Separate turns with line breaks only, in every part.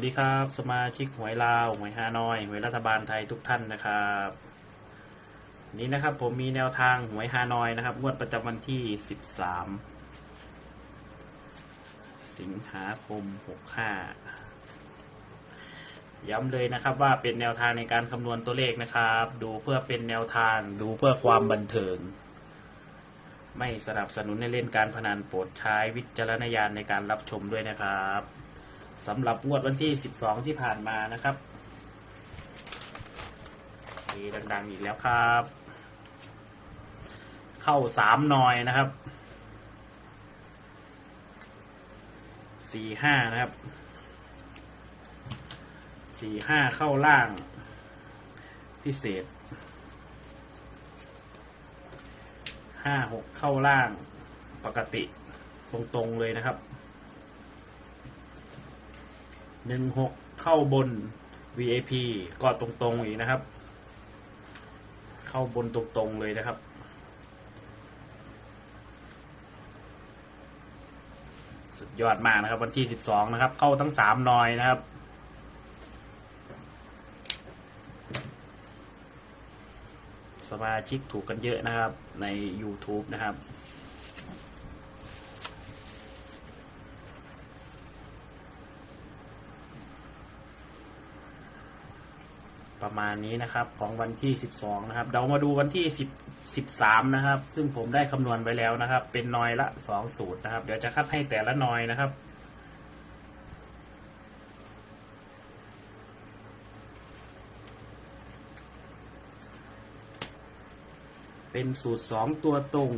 วัสดีครับ สมาชิกหวยลาวหวยฮานอยหวยรัฐบาลไทยทุกท่านนะครับนนี้นะครับผมมีแนวทางหวยฮานอยนะครับงวดประจำวันที่ 13 สิงหาคม 65 ย้ำเลยนะครับว่าเป็นแนวทางในการคำนวณตัวเลขนะครับ ดูเพื่อเป็นแนวทางดูเพื่อความบันเทิง ไม่สนับสนุนในเล่นการพนันโปรดใช้วิจารณญาณในการรับชมด้วยนะครับ สำหรับงวดวันที่12ที่ผ่านมานะครับมีดังๆอีกแล้วครับ เข้าสามหน่อยนะครับสี่ห้านะครับสี่ห้าเข้าล่าง พิเศษห้าหกเข้าล่างปกติตรงๆเลยนะครับ หนึ่งหกเข้าบน VAP ก็ตรงๆอีกนะครับ เข้าบนตรงๆเลยนะครับ สุดยอดมากนะครับ วันที่สิบสองนะครับ เข้าทั้งสามนอยนะครับสมาชิกถูกกันเยอะนะครับใน YouTube นะครับ ประมาณนี้นะครับของวันที่ 12 นะครับเรามาดูวันที่ 10 13 นะครับ ซึ่งผมได้คำนวณไว้แล้วนะครับ เป็นนอยละ 2 สูตรนะครับ เดี๋ยวจะคัดให้แต่ละนอยนะครับ เป็นสูตร 2 ตัวตรง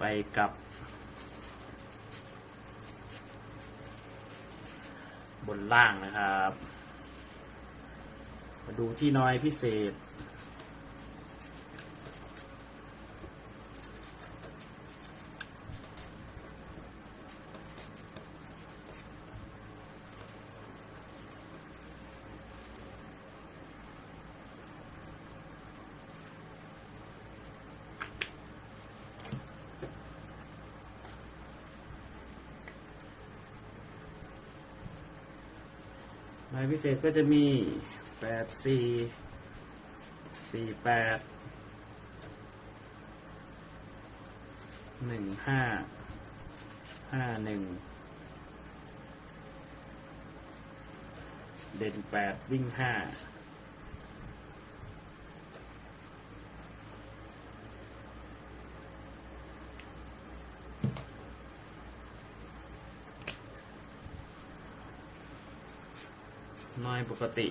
ไปกับ บนล่างนะครับ มาดูที่น้อยพิเศษายพิเศษก็จะมีแปดสี่สี่แปดหนึ่งห้าห้าหนึ่งเด่นแปดวิ่งห้า น้อยปกติ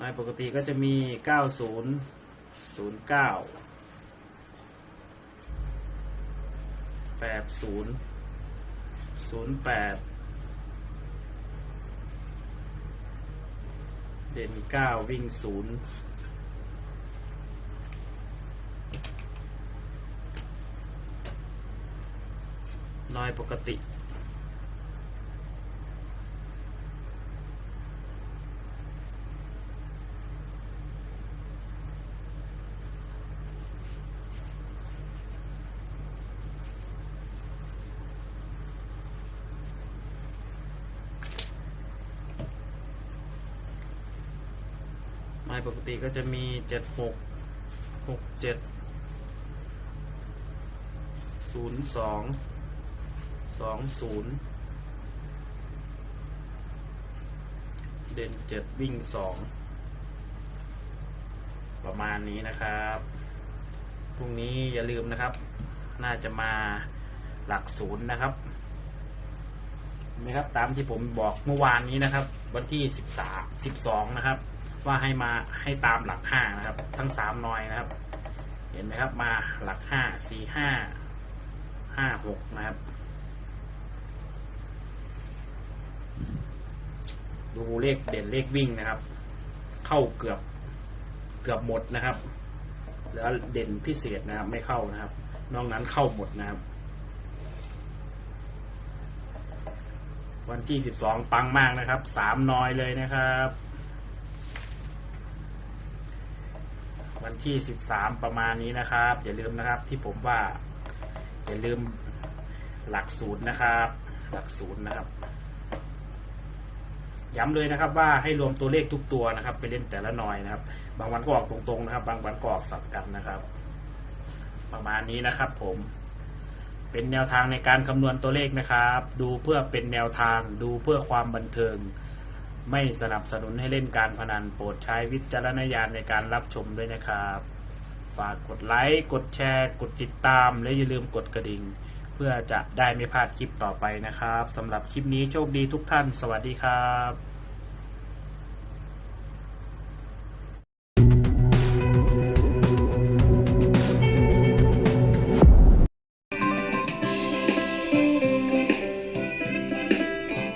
น้อยปกติก็จะมี 90 09 80 08 เป็นเก้าวิ่งศูนย์น้อยปกติ ปกติก็จะมีเจ็ดหกหกเจ็ดศูนย์สองสองศูนย์เด่นเจ็ดวิ่งสองประมาณนี้นะครับพรุ่งนี้อย่าลืมนะครับ น่าจะมาหลักศูนย์นะครับเห็นไหมครับ ตามที่ผมบอกเมื่อวานนี้นะครับ วันที่สิบสามสิบสองนะครับ ว่าให้มาให้ตามหลักห้านะครับ ทั้งสามนอยนะครับ เห็นไหมครับมาหลักห้าสี่ห้าห้าหกนะครับ ดูเลขเด่นเลขวิ่งนะครับ เข้าเกือบเกือบหมดนะครับแล้วเด่นพิเศษนะครับ ไม่เข้านะครับ นอกนั้นเข้าหมดนะครับ วันที่สิบสองปังมากนะครับสามน้อยเลยนะครับ วันที่สิบสามประมาณนี้นะครับ อย่าลืมนะครับที่ผมว่า อย่าลืมหลักศูนย์นะครับ หลักศูนย์นะครับ ย้ำเลยนะครับว่าให้รวมตัวเลขทุกตัวนะครับ ไปเล่นแต่ละหน่อยนะครับ บางวันก็ออกตรงๆนะครับ บางวันก็ออกสับกันนะครับ ประมาณนี้นะครับ ผมเป็นแนวทางในการคำนวณตัวเลขนะครับ ดูเพื่อเป็นแนวทาง ดูเพื่อความบันเทิง ไม่สนับสนุนให้เล่นการพนันโปรดใช้วิจารณญาณในการรับชมด้วยนะครับ ฝากกดไลค์กดแชร์ กดติดตาม และอย่าลืมกดกระดิ่ง เพื่อจะได้ไม่พลาดคลิปต่อไปนะครับสำหรับคลิปนี้โชคดีทุกท่าน สวัสดีครับ